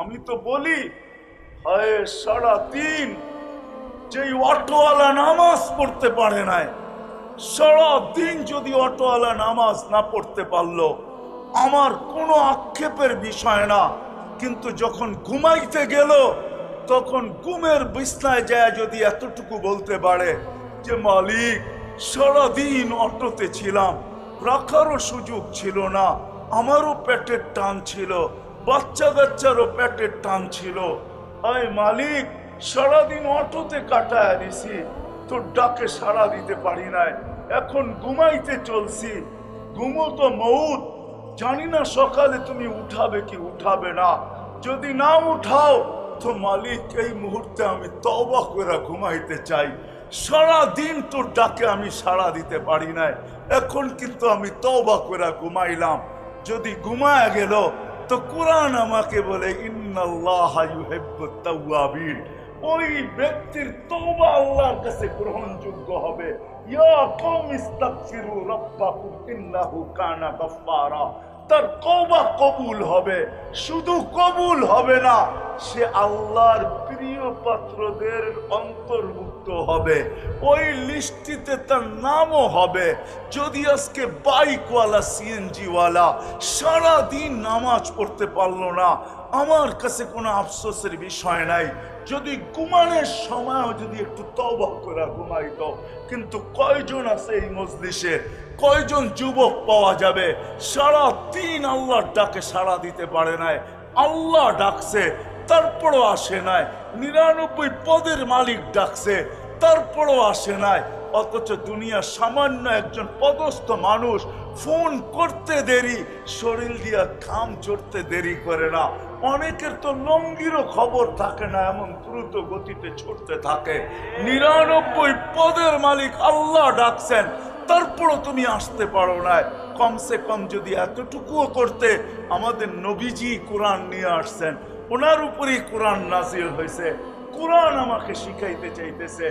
আমি তো বলি, হায় সারা দিন যেই অটোওয়ালা নামাজ পড়তে পারে নাই, সারা দিন যদি অটোওয়ালা নামাজ না পড়তে পারল, আমার কোনো আক্ষেপের বিষয় না। কিন্তু যখন ঘুমাইতে গেল, তখন ঘুমের বিছনায় যায় যদি এতটুকু বলতে পারে যে, মালিক সারাদিন অটোতে ছিলাম, রাখারও সুযোগ ছিল না, আমারও পেটের টান ছিল বাচ্চা কাচ্চারও পেটের টান ছিল। আয় মালিক, সারাদিন অটোতে কাটায় দিছি। তোর ডাকে সাড়া দিতে পারি নাই। এখন ঘুমাইতে চলছি। ঘুমো তো মৌত। জানি না সকালে তুমি উঠাবে কি উঠাবে না। যদি না উঠাও, তো মালিক, এই মুহূর্তে আমি তবা করে ঘুমাইতে চাই। সারা দিন তোর ডাকে আমি সাড়া দিতে পারি নাই। এখন কিন্তু আমি তবা করে ঘুমাইলাম। যদি ঘুমায় গেল তো কোরআন আমাকে বলে, ইন্নাল্লাহ ইউহিব্বুত তাওয়াবিন ওই ব্যক্তির তৌবা আল্লাহর কাছে গ্রহণযোগ্য হবে। ইয়া কম ইস্তাগফিরু রাব্বাকুম ইন্নাহু কানা গাফফারা। তার তওবা কবুল হবে, শুধু কবুল হবে না, সে আল্লাহর প্রিয় পাত্রদের অন্তর্ভুক্ত হবে। ওই লিস্টিতে তার নামও হবে, যদি আজকে বাইকওয়ালা, সিএনজিওয়ালা সারাদিন নামাজ পড়তে পারল না, আমার কাছে কোনো আফসোসের বিষয় নাই। যদি ঘুমানোর সময়ও যদি একটু তবা করে ঘুমাইত কিন্তু কয়জন আছে এই মজলিসে? কয়জন যুবক পাওয়া যাবে? সারা দিন আল্লাহর ডাকে সাড়া দিতে পারে নাই, আল্লাহ ডাকছে, তারপরও আসে নাই, নিরানব্বই পদের মালিক ডাকছে, তারপরও আসে নাই, অথচ দুনিয়া সামান্য একজন পদস্থ মানুষ ফোন করতে দেরি, শরীর দিয়া ঘাম চড়তে দেরি করে না। অনেকের তো লঙ্গিরও খবর থাকে না, এমন দ্রুত গতিতে ছুটতে থাকে। নিরানব্বই পদের মালিক আল্লাহ ডাকছেন, তারপরও তুমি আসতে পারো না। কমসে কম যদি এতটুকুও করতে আমাদের নবীজি কোরআন নিয়ে আসছেন, ওনার উপরেই কোরআন নাজিল হয়েছে। কোরআন আমাকে শিখাইতে চাইতেছে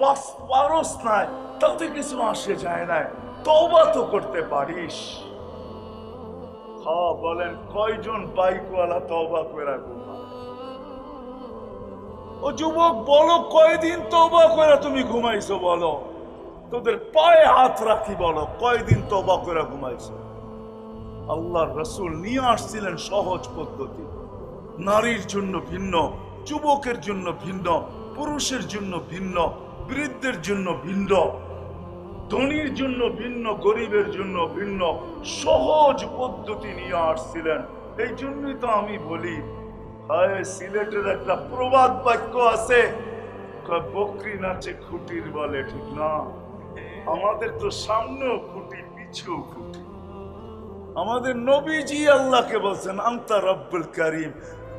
পাস পারস নাই, তাতে কিছু আসে যায় না তওবা তো করতে পারিস। হ্যাঁ বলেন, কয়জন বাইকওয়ালা তবা করে ও যুবক, বলো কয়দিন তবা করে তুমি ঘুমাইছো, বলো? তোদের পায়ে হাত রাখি, বলো, কয়দিন তবা করে ঘুমাইছো? আল্লাহর রসুল নিয়ে আসছিলেন সহজ পদ্ধতি। নারীর জন্য ভিন্ন, যুবকের জন্য ভিন্ন, পুরুষের জন্য ভিন্ন, বৃদ্ধের জন্য ভিন্ন। ধনীর জন্য ভিন্ন, গরিবের জন্য ভিন্ন, সহজ পদ্ধতি নিয়ে আসছিলেন। এই জন্যই তো আমি বলি, হায়, সিলেটের একটা প্রবাদ বাক্য আছে বকরি নাচে খুঁটির বলে ঠিক না? আমাদের তো সামনেও খুঁটি, পিছেও খুঁটি। আমাদের নবীজি আল্লাহকে বলছেন, আন্তা রব্বুল করিম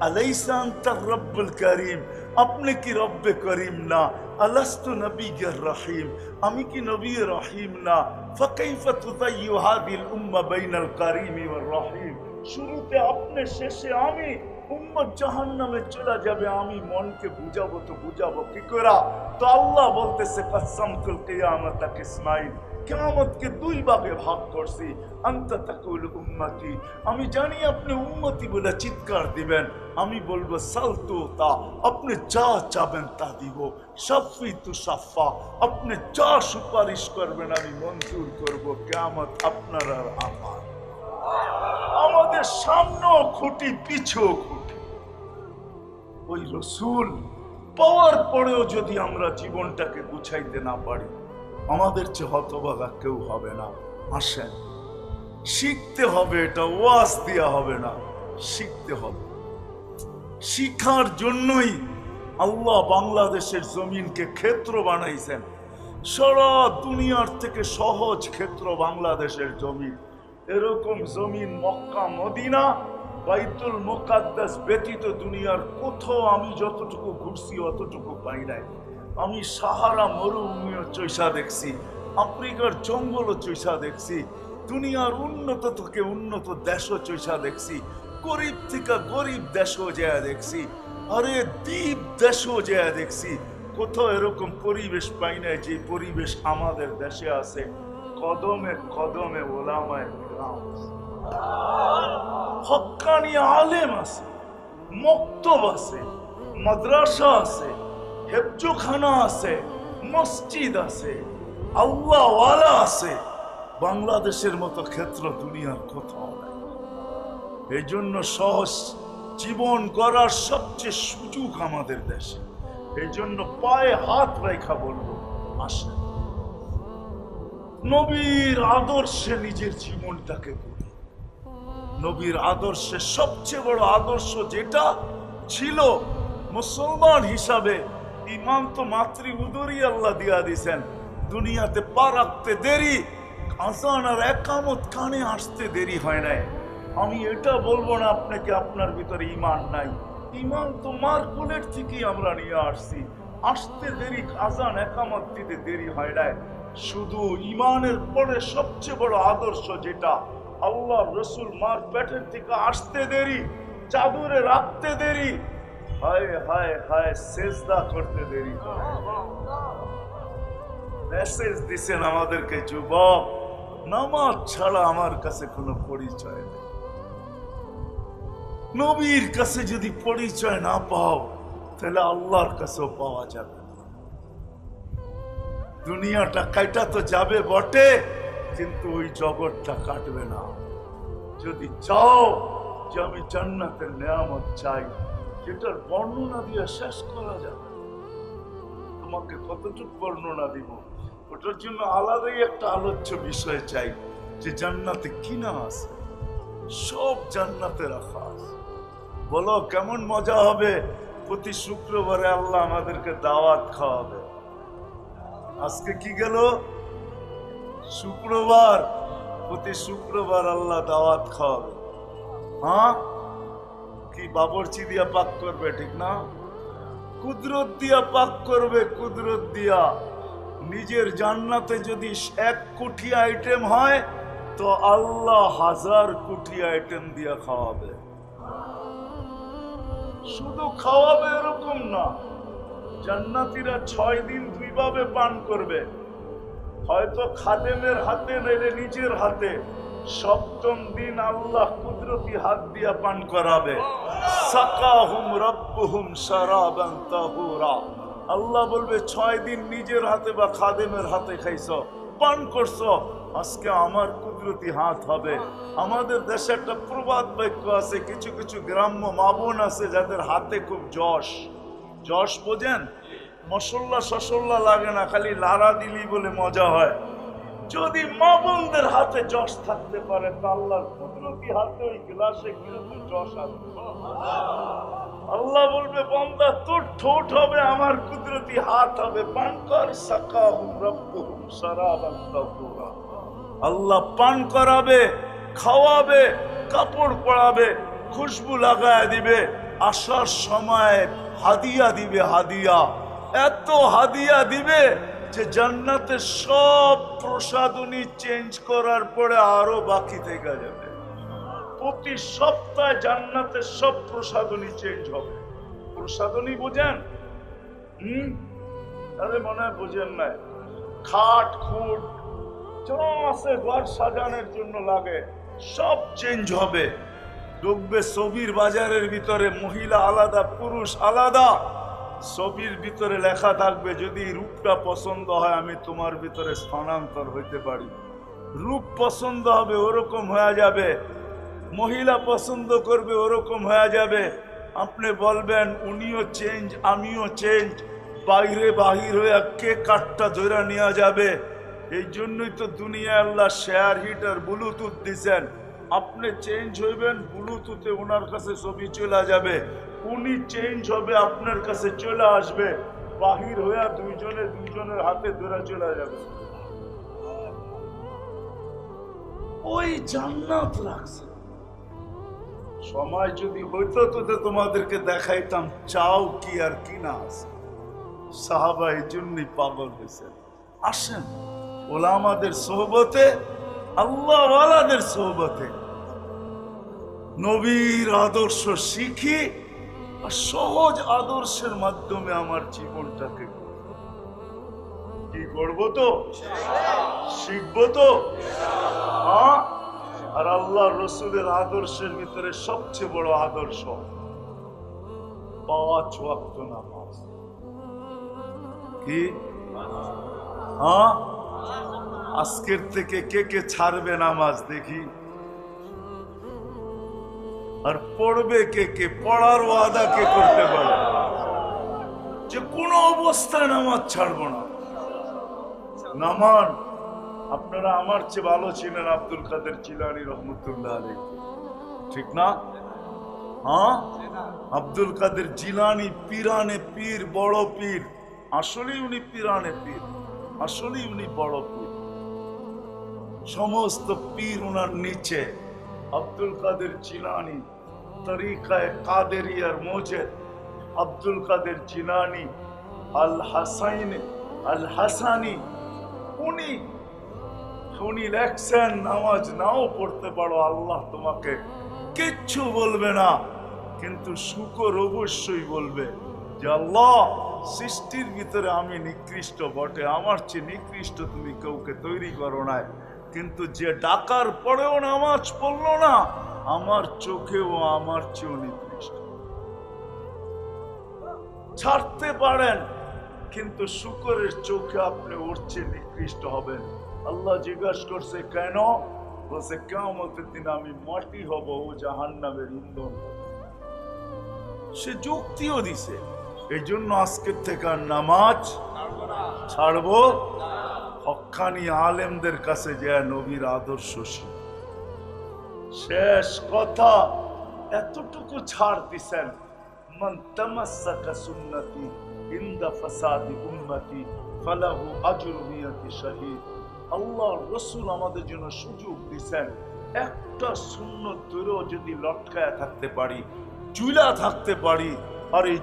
আলাইসা আন্তা রব্বুল করিম আপনি কি রব্বে করিম না আলাস্তু নবীর রহিম আমি কি নবী রহিম না ফাকাইফা তুতাইয়ু হাদিল উম্মা বাইনাল কারিমি ওয়ার রহিম শুরুতে আপনি শেষে আমি উম্মত জাহান্নামে চলে যাবে আমি মনকে বুঝাবো তো বুঝাবো কি করা তো আল্লাহ বলতেছে কাসামতুল কিয়ামতা কিসমাইল কেমতকে দুই ভাগে ভাগ করছি। আন্তা তাকুল উম্মতি, আমি জানি আপনি উম্মতি বলে চিৎকার দিবেন। আমি বলব সালতু তা আপনি যা চাবেন তা দিব। সাফি তু সাফা, আপনি যা সুপারিশ করবেন আমি মঞ্জুর করব। কেমত আপনার আর আমার। আমাদের সামনেও খুঁটি, পিছেও খুঁটি। ওই রসুল পাওয়ার পরেও যদি আমরা জীবনটাকে গুছাইতে না পারি আমাদের চেয়ে হতবাগা কেউ হবে না। আসেন। শিখতে হবে এটা, ওয়াজ দেওয়া হবে না। শিখতে হবে। শিখার জন্যই আল্লাহ বাংলাদেশের জমিনকে ক্ষেত্র বানাইছেন। সারা দুনিয়ার থেকে সহজ ক্ষেত্র বাংলাদেশের জমিন। এরকম জমিন মক্কা, মদিনা, বাইতুল মোকাদ্দাস ব্যতীত দুনিয়ার কোথাও আমি যতটুকু ঘুরছি, অতটুকু পাই নাই। আমি সাহারা মরুভূমিও চৈসা দেখছি, আফ্রিকার জঙ্গলও চৈসা দেখছি, দুনিয়ার উন্নত থেকে উন্নত দেশও চৈসা দেখছি, গরিব থেকে গরিব দেশও যায় দেখছি, আরে দ্বীপ দেশও যায় দেখছি, কোথাও এরকম পরিবেশ পাই না যে পরিবেশ আমাদের দেশে আছে, কদমে কদমে ওলামায় গ্রাম আলেম আছে, মক্তব আছে, মাদ্রাসা আছে হেফজুখানা আছে, মসজিদ আছে, আল্লাহওয়ালা আছে। বাংলাদেশের মতো ক্ষেত্র দুনিয়ার কোথাও নাই। এই জন্য সহজ জীবন গড়ার সবচেয়ে সুযোগ আমাদের দেশে। এই জন্য পায়ে হাত রেখা বলব, আসেন। নবীর আদর্শে নিজের জীবনটাকে গড়ি নবীর আদর্শে সবচেয়ে বড় আদর্শ যেটা ছিল মুসলমান হিসাবে ইমাম তো মাতৃ উদরই আল্লাহ দিয়া দিছেন। দুনিয়াতে পা রাখতে দেরি আসান আর একামত কানে আসতে দেরি হয় নাই। আমি এটা বলব না আপনাকে, আপনার ভিতরে ইমান নাই। ইমান তো মার কোলের থেকেই আমরা নিয়ে আসছি। আসতে দেরি, আজান, একামত দিতে দেরি হয় নাই। শুধু ইমানের পরে সবচেয়ে বড় আদর্শ যেটা, আল্লাহ রসুল মার পেটের থেকে আসতে দেরি, চাদরে রাখতে দেরি হায় হায় হায়, সেজদা করতে দেরি করে। মেসেজ দিছেন আমাদেরকে, যুবক। নামাজ ছাড়া আমার কাছে কোনো পরিচয় নেই। নবীর কাছে যদি পরিচয় না পাও, তাহলে আল্লাহর কাছেও পাওয়া যাবে। দুনিয়াটা কাইটা তো যাবে বটে, কিন্তু ওই জগৎটা কাটবে না। যদি চাও যে আমি জান্নাতের নিয়ামত চাই যেটার বর্ণনা দিয়ে শেষ করা যাবে। তোমাকে কতটুকু বর্ণনা দিব? ওটার জন্য আলাদাই একটা আলোচ্য বিষয় চাই, যে জান্নাতে কি না আছে? সব জান্নাতে রাখা আছে। বলো, কেমন মজা হবে? প্রতি শুক্রবারে আল্লাহ আমাদেরকে দাওয়াত খাওয়াবে। আজকে কি গেল? শুক্রবার। প্রতি শুক্রবার আল্লাহ দাওয়াত খাওয়াবে। হ্যাঁ কি বাবরচি দিয়া পাক করবে, ঠিক না? কুদরত দিয়া পাক করবে, কুদরত দিয়া। নিজের জান্নাতে যদি এক কোটি আইটেম হয়, তো আল্লাহ হাজার কোটি আইটেম দিয়া খাওয়াবে। শুধু খাওয়াবে এরকম না, জান্নাতীরা ছয় দিন দুইভাবে পান করবে। হয়তো খাদেমের হাতে, নইলে নিজের হাতে। সপ্তম দিন আল্লাহ কুদরতি হাত দিয়া পান করাবে। আল্লাহ বলবে, ছয় দিন নিজের হাতে বা খাদেমের হাতে খাইছো, পান করছ, আজকে আমার কুদরতি হাত হবে। আমাদের দেশে একটা প্রবাদ বাক্য আছে, কিছু কিছু গ্রাম্য মাবন আছে যাদের হাতে খুব যশ। যশ বোঝেন? মশল্লা সসল্লা লাগে না, খালি লারা দিলি বলে মজা হয়। যদি মামুনদের হাতে যশ থাকতে পারে, তা আল্লাহর কুদরতি হাতে ওই গ্লাসে কিন্তু যশ আছে আল্লাহ বলবে, বন্দা, তোর ঠোঁট হবে, আমার কুদরতি হাত হবে। পান আল্লাহ পান করাবে, খাওয়াবে, কাপড় পরাবে, খুশবু লাগায় দিবে, আসার সময় হাদিয়া দিবে, হাদিয়া। এত হাদিয়া দিবে যে জান্নাতের সব প্রসাদনী চেঞ্জ করার পরে আরও বাকি থেকে যাবে। প্রতি সপ্তাহে জান্নাতের সব প্রসাদনী চেঞ্জ হবে। প্রসাদনী বোঝেন? হুম? আরে মনে হয় বোঝেন নাই। খাট, খুট, যা আছে ঘর সাজানোর জন্য লাগে, সব চেঞ্জ হবে। ঢুকবে ছবির বাজারের ভিতরে মহিলা আলাদা, পুরুষ আলাদা। ছবির ভিতরে লেখা থাকবে, যদি রূপটা পছন্দ হয়, আমি তোমার ভিতরে স্থানান্তর হইতে পারি। রূপ পছন্দ হবে, ওরকম হয়ে যাবে। মহিলা পছন্দ করবে, ওরকম হয়ে যাবে। আপনি বলবেন, উনিও চেঞ্জ আমিও চেঞ্জ বাইরে বাহির হয়ে কে কাঠটা ধরে নেওয়া যাবে? এই জন্যই তো দুনিয়া আল্লাহ শেয়ার হিটার ব্লুটুথ দিছেন। আপনি চেঞ্জ হইবেন ব্লুটুথে ওনার কাছে ছবি চলে যাবে। উনি চেঞ্জ হবে, আপনার কাছে চলে আসবে। বাহির হইয়া দুইজনে দুইজনের হাতে ধরে চলে যাবে। ওই জান্নাত রাখছে সময় যদি হইতো তো তোমাদেরকে দেখাইতাম, চাও কি আর কি না আছে। সাহাবা এই জন্যই পাগল হয়েছেন আসেন, ওলামাদের সোহবতে, আল্লাহওয়ালাদের সোহবতে। নবীর আদর্শ শিখি সহজ আদর্শের মাধ্যমে আমার জীবনটাকে। কি করব তো? শিখব তো? আর আল্লাহ রসুলের আদর্শের ভিতরে সবচেয়ে বড় আদর্শ পাঁচ ওয়াক্ত নামাজ। কি? হ্যাঁ আজকের থেকে কে কে ছাড়বে নামাজ দেখি। আর পড়বে কে কে? পড়ার ওয়াদা কে করতে পারে? যে কোনো অবস্থায় নামাজ ছাড়বো না। নামান, আপনারা আমার চেয়ে ভালো ছিলেন আব্দুল কাদের চিলানি রহমতুল্লাহ আলী ঠিক না? হ্যাঁ? আব্দুল কাদের জিলানি পিরানে পীর, বড় পীর। আসলেই উনি পিরানে পীর। আসলেই উনি বড় পীর। সমস্ত পীর ওনার নিচে আব্দুল কাদের জিলানি তরিকায় কাদেরিয়ার মোজেদ আব্দুল কাদের জিলানি, আল হাসাইন, আল হাসানি, উনি উনি লেখছেন, নামাজ নাও পড়তে পারো, আল্লাহ তোমাকে কিচ্ছু বলবে না, কিন্তু শুকর অবশ্যই বলবে যে আল্লাহ, সৃষ্টির ভিতরে আমি নিকৃষ্ট বটে, আমার চেয়ে নিকৃষ্ট তুমি কাউকে তৈরি করো না কিন্তু যে ডাকার পরেও নামাজ পড়ল না আমার চোখে ও আমার চেয়েও নিকৃষ্ট। ছাড়তে পারেন, কিন্তু শুকরের চোখে আপনি উঠছে নিকৃষ্ট হবেন। আল্লাহ জিজ্ঞাসা করছে, কেন? বলছে কেমতের দিন আমি মাটি হব ও জাহান ইন্ধন সে যুক্তিও দিছে এই জন্য আজকের থেকে আর নামাজ ছাড়বো? হক্কানি আলেমদের কাছে যে নবীর আদর্শ শিখ। শেষ কথা এতটুকু ছাড় দিছেন। সুন্নতি ফাসাদি রসুল আমাদের জন্য সুযোগ দিছেন। একটা যদি থাকতে পারি চুলা থাকতে পারি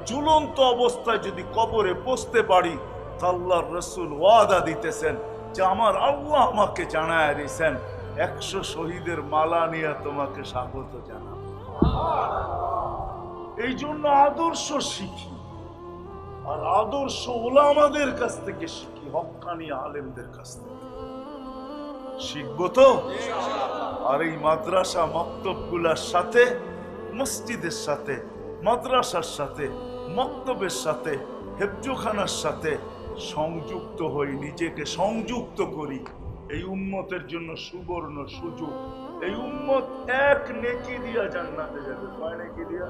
ঝুলন্ত অবস্থায় যদি কবরে বসতে পারি, তা আল্লাহ রসুল ওয়াদা দিতেছেন যে আমার আল্লাহ আমাকে জানায় দিয়েছেন। একশো শহীদের মালা নিয়ে তোমাকে স্বাগত জানাব। এই জন্য আদর্শ শিখি, আর আদর্শ ওলামাদের কাছ থেকে শিখি হক্কানি আলেমদের কাছ থেকে। শিখব তো? আর এই মাদ্রাসা মক্তবগুলার সাথে, মসজিদের সাথে, মাদ্রাসার সাথে, মক্তবের সাথে, হেফজোখানার সাথে সংযুক্ত হই, নিজেকে সংযুক্ত করি। এই উম্মতের জন্য সুবর্ণ সুযোগ। এই উম্মত এক নেকি দিয়া জান্নাতে যাবে। কয় নেকি দিয়া?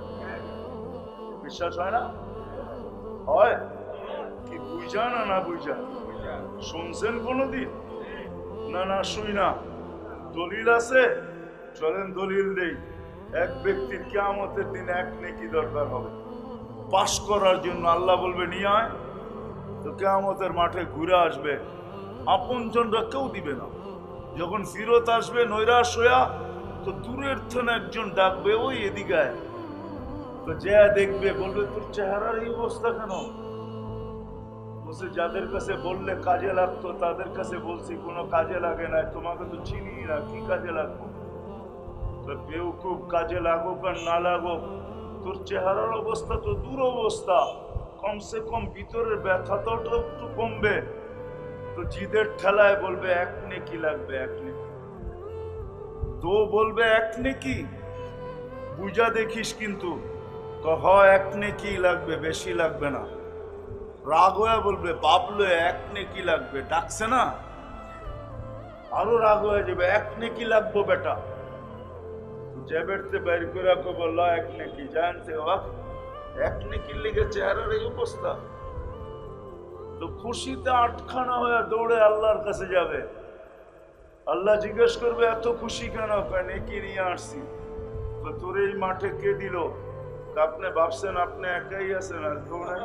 বিশ্বাস হয় না? হয়। কি বুঝা না না বুঝা? শুনছেন কোনদিন? না না, শুই না। দলিল আছে? চলেন দলিল দেই। এক ব্যক্তির কেয়ামতের দিন এক নেকি দরকার হবে। পাশ করার জন্য আল্লাহ বলবে নিয়ে আয়, তো কেয়ামতের মাঠে ঘুরে আসবে। আপনজনরা কেউ দিবে না। যখন ফিরত আসবে, নৈরাশ হইয়া, তো দূরের থেকে একজন ডাকবে, ওই এদিকে। তো যে দেখবে, বলবে, তোর চেহারার এই অবস্থা কেন? বলছে, যাদের কাছে বললে কাজে লাগতো, তাদের কাছে বলছি, কোনো কাজে লাগে না, তোমাকে তো চিনি না, কি কাজে লাগবো? তো বেউকুব কাজে লাগুক আর না লাগুক, তোর চেহারার অবস্থা তো দূর অবস্থা। কমসে কম ভিতরের ব্যথাটা একটু কমবে। তো জিদের ঠেলায় বলবে, এক নেকি লাগবে, এক নেকি। তো বলবে, এক নেকি? বুঝা দেখিস কিন্তু। তো, হ, এক নেকি লাগবে, বেশি লাগবে না। রাগ হয়ে বলবে, বাবলো, এক নেকি লাগবে। ডাকছে না? আরও রাগ হয়ে যাবে, এক নেকি লাগবো বেটা। জেবেরতে বের করে কো বলল, এক নেকি। জানতে হক এক নেকির লেগে চেহারার এই অবস্থা? তো খুশিতে আটখানা হয়ে দৌড়ে আল্লাহর কাছে যাবে। আল্লাহ জিজ্ঞেস করবে, এত খুশি কেন? নেকি নিয়ে আসছি? তোর এই মাঠে কে দিল? আপনি ভাবছেন, আপনি একাই আছেন আর দৌড়ে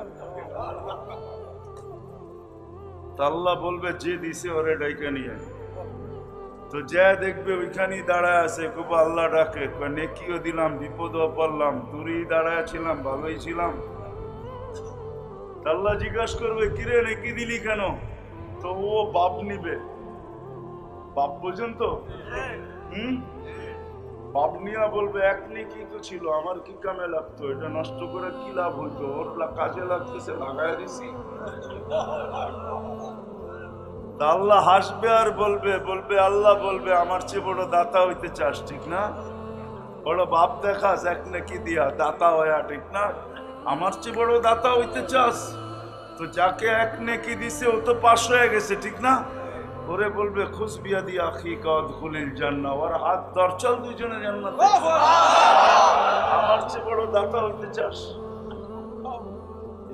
তা আল্লাহ বলবে, যে দিছে ওরে ডাইকে নিয়ে তো যা দেখবে ওইখানেই দাঁড়ায় আছে। খুব আল্লাহ ডাকে। নেকিও দিলাম, বিপদও পড়লাম দূরেই দাঁড়ায় ছিলাম, ভালোই ছিলাম। আল্লাহ জিজ্ঞাসা করবে, কিরে নেকি দিলি কেন? তো ও বাপ নিবে। বাপ বোঝেন তো? হুম? বাপ নিয়া বলবে, এক নেকি তো ছিল, আমার কি কামে লাগতো? এটা নষ্ট করে কি লাভ হইতো? ওর কাজে লাগতেছে লাগাই দিছি। আল্লাহ হাসবে আর বলবে বলবে, আল্লাহ বলবে, আমার চেয়ে বড় দাতা হইতে চাস, ঠিক না? বড় বাপ দেখাস, এক নাকি দিয়া, দাতা হয়া, ঠিক না? আমার চেয়ে বড় দাতা হইতে চাস? তো যাকে এক নেকি দিছে, ও তো পাশ হয়ে গেছে, ঠিক না? ওরে বলবে খুশবিয়া দিয়া আখি কদ খুলিল জান্না ওর হাত দরচল দুজনে জান্নাত আমার চেয়ে বড় দাতা হইতে চাস?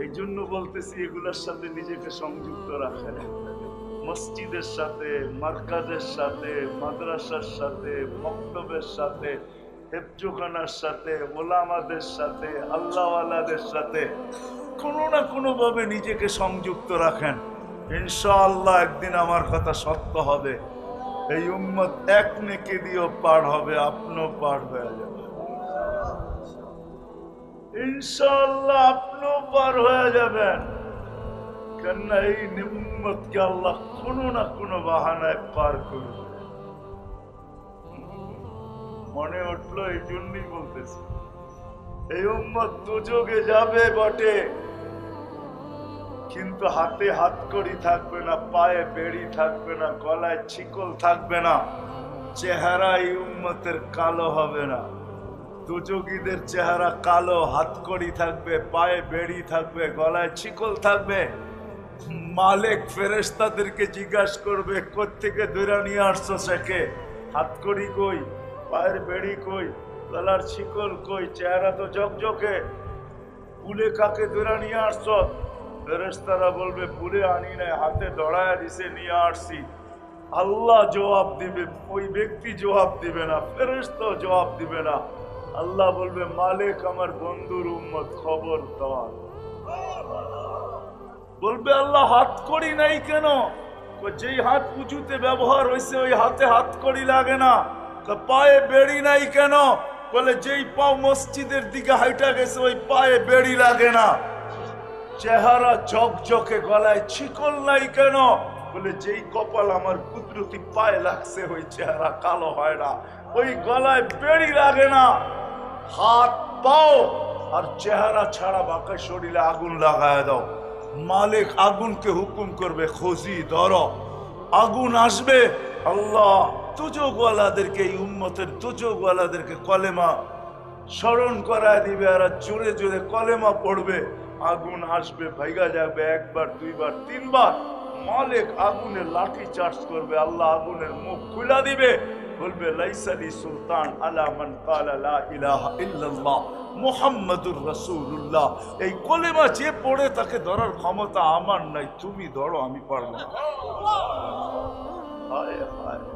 এই জন্য বলতেছি, এগুলোর সাথে নিজেকে সংযুক্ত রাখে। মসজিদের সাথে, মার্কাজের সাথে, মাদ্রাসার সাথে মক্তবের সাথে হেফজুখানার সাথে ওলামাদের সাথে, আল্লাহওয়ালাদের সাথে কোনো না কোনো ভাবে নিজেকে সংযুক্ত রাখেন। ইনশাআল্লাহ একদিন আমার কথা সত্য হবে। এই উম্মত এক নেকে দিয়েও পার হবে, আপনিও পার হয়ে যাবে ইনশাআল্লাহ আপনিও পার হয়ে যাবেন। কেননা এই নিম্মতকে আল্লাহ কোনো না কোনো বাহানায় পার করবে মনে উঠল এই জন্যই বলতেছি। এই উম্মত দুযোগে যাবে বটে। কিন্তু হাতে হাত করি থাকবে না, পায়ে বেড়ি থাকবে না, গলায় ছিকল থাকবে না। চেহারা এই উম্মতের কালো হবে না। দুযোগীদের চেহারা কালো, হাত করি থাকবে, পায়ে বেড়ি থাকবে, গলায় ছিকল থাকবে। মালিক ফেরেস্তাদেরকে জিজ্ঞাসা করবে, কোত্থেকে দৈরা নিয়ে আসছো সেকে? হাত করি কই? পায়ের বেড়ি কই, গলার ছিকল কই, চেহারা তো ঝকঝকে। পুলে কাকে দৈরা নিয়ে আসছো? ফেরেস্তারা বলবে, পুলে আনি নাই, হাতে দড়ায় দিছে, নিয়ে আসছি। আল্লাহ জবাব দিবে, ওই ব্যক্তি জবাব দিবে না ফেরেস্তাও জবাব দিবে না। আল্লাহ বলবে, মালিক আমার বন্ধুর উম্মত খবর দেওয়ার বলবে, আল্লাহ হাত করি নাই কেন? যেই হাত উঁচুতে ব্যবহার হয়েছে ওই হাতে হাত করি লাগে না। পায়ে বেড়ি নাই কেন? বলে, যেই পাও মসজিদের দিকে হাইটা গেছে, ওই পায়ে বেড়ি লাগে না। চেহারা ঝকঝকে, গলায় ছিকল নাই কেন? বলে, যেই কপাল আমার কুদরতি পায়ে লাগছে, ওই চেহারা কালো হয় না। ওই গলায় বেড়ি লাগে না। হাত, পাও আর চেহারা ছাড়া বাকি শরীরে আগুন লাগায় দাও। মালিক আগুনকে হুকুম করবে, খোঁজি, ধর। আগুন আসবে, আল্লাহ তুজোগওয়ালাদেরকে এই উম্মতের তুজোগওয়ালাদেরকে কলেমা স্মরণ করায় দিবে আর জোরে জোরে কলেমা পড়বে। আগুন আসবে ভাইগা যাবে একবার, দুইবার, তিনবার। মালিক আগুনের লাঠি চার্জ করবে, আল্লাহ আগুনের মুখ খুলা দিবে। বলবে লাইসালি সুলতান আলা মান কালা লা ইলাহা ইল্লাল্লাহ মুহাম্মাদুর রাসূলুল্লাহ। এই কলেমা যে পড়ে তাকে ধরার ক্ষমতা আমার নাই, তুমি ধরো, আমি পারব না। হায় হায়।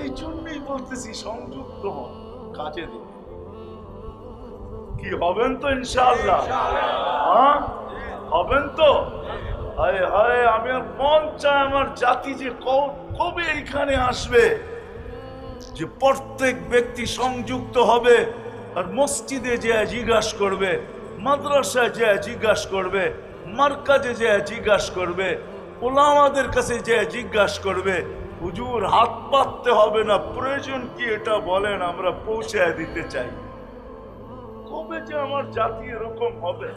এই জন্যই বলতেছি, সংযুক্ত হন কাজে দিন। কি হবেন তো ইনশাআল্লাহ? হ্যাঁ? হবেন তো? হায় হায়, আমি আর মন চায় আমার জাতি যে কবে এখানে আসবে? যে প্রত্যেক ব্যক্তি সংযুক্ত হবে আর মসজিদে যে জিজ্ঞাসা করবে, মাদ্রাসায় যে জিজ্ঞাসা করবে, মার্কাজে যে জিজ্ঞাসা করবে, ওলামাদের কাছে যে জিজ্ঞাসা করবে হুজুর হাত পাততে হবে না, প্রয়োজন কি এটা বলেন, আমরা পৌঁছায় দিতে চাই। কবে যে আমার জাতি এরকম হবে?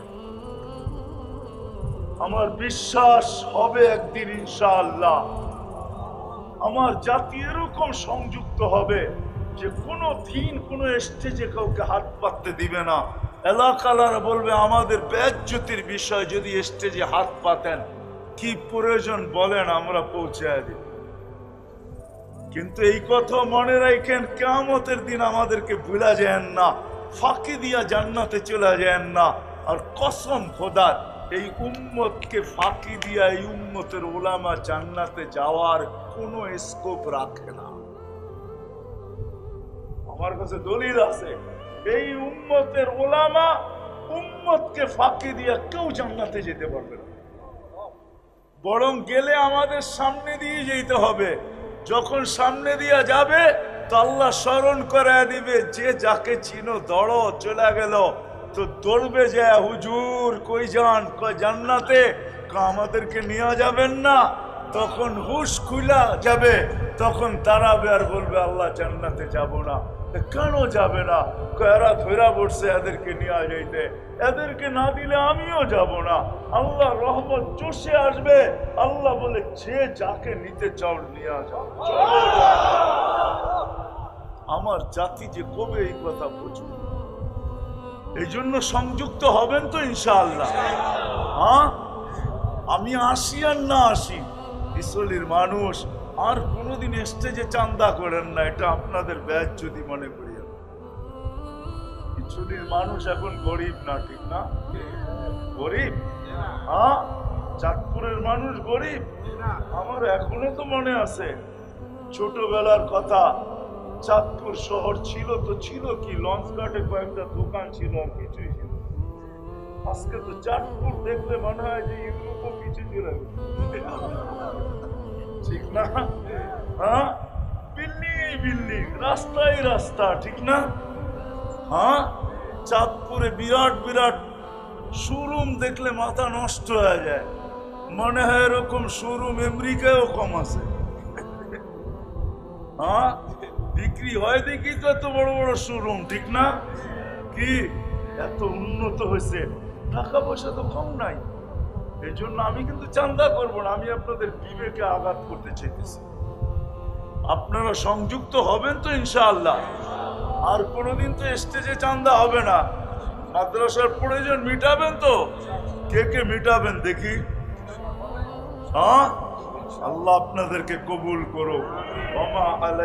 আমার বিশ্বাস হবে একদিন ইনশাআল্লাহ। আমার জাতি এরকম সংযুক্ত হবে যে কোনো দিন, কোনো স্টেজে কাউকে হাত পাততে দিবে না। এলাকালারা বলবে, আমাদের ব্যাজ্যোতির বিষয় যদি স্টেজে হাত পাতেন, কি প্রয়োজন বলেন, আমরা পৌঁছায় দিব কিন্তু এই কথা মনে রাখেন কেমতের দিন আমাদেরকে ভুলা যায় না, ফাঁকি দিয়া জান্নাতে চলে যায় না। আর কসম খোদার এই উম্মতকে ফাঁকি দিয়া এই উম্মতের ওলামা জান্নাতে যাওয়ার কোনো স্কোপ রাখে না। আমার কাছে দলিল আছে, এই উম্মতের ওলামা উম্মতকে ফাঁকি দিয়া কেউ জান্নাতে যেতে পারবে না। বরং গেলে আমাদের সামনে দিয়ে যেতে হবে। যখন সামনে দিয়া যাবে, তো আল্লাহ স্মরণ করে দিবে, যে যাকে চিনো, দড়, চলে গেল। তো দৌড়বে যে, হুজুর, কই যান? কই জান্নাতে? আমাদেরকে নিয়ে যাবেন না? তখন হুশ খুলা যাবে, তখন তারা আর বলবে, আল্লাহ জান্নাতে যাব না। কেন যাবে না? এরা ধৈরা পড়ছে এদেরকে নিয়ে যাইতে। এদেরকে না দিলে আমিও যাব না। আল্লাহ রহমত চষে আসবে। আল্লাহ বলে, যে যাকে নিতে চাও, নিয়ে যাও। আমার জাতি যে কবে এই কথা বুঝবে? এই জন্য সংযুক্ত হবেন তো ইনশাআল্লাহ। হ্যাঁ আমি আসি আর না আসি? ইসলির মানুষ আর কোনোদিন স্টেজে চান্দা করেন না, এটা আপনাদের ব্যাচ যদি মনে করি ইসলির মানুষ এখন গরিব না, ঠিক না? গরিব? হ্যাঁ চাঁদপুরের মানুষ গরিব? আমার এখনও তো মনে আছে, ছোটবেলার কথা, চাঁদপুর শহর ছিল তো ছিল কি লঞ্চ ঘাটে কয়েকটা দোকান ছিল আর কিছুই ছিল আজকে তো চাঁদপুর দেখলে মনে হয় যে ইউরোপও কিছু গেছে। ঠিক না? হ্যাঁ? বিল্ডিং বিল্ডিং রাস্তাই রাস্তা, ঠিক না? হ্যাঁ? চাঁদপুরে বিরাট বিরাট শোরুম দেখলে মাথা নষ্ট হয়ে যায়। মনে হয় এরকম শোরুম আমেরিকায়ও কম আছে। হ্যাঁ? বিক্রি হয় দেখি তো এত বড় বড় শোরুম ঠিক না? কি? এত উন্নত হয়েছে। টাকা পয়সা তো কম নাই। এই জন্য আমি কিন্তু চান্দা করব না, আমি আপনাদের বিবেকে আঘাত করতে চাইতেছি। আপনারা সংযুক্ত হবেন তো ইনশাআল্লাহ। আর কোনোদিন তো স্টেজে চান্দা হবে না। মাদ্রাসার প্রয়োজন মিটাবেন তো? কে কে মিটাবেন দেখি? হ্যাঁ? আল্লাহ আপনাদেরকে কবুল করো ওমা আলাই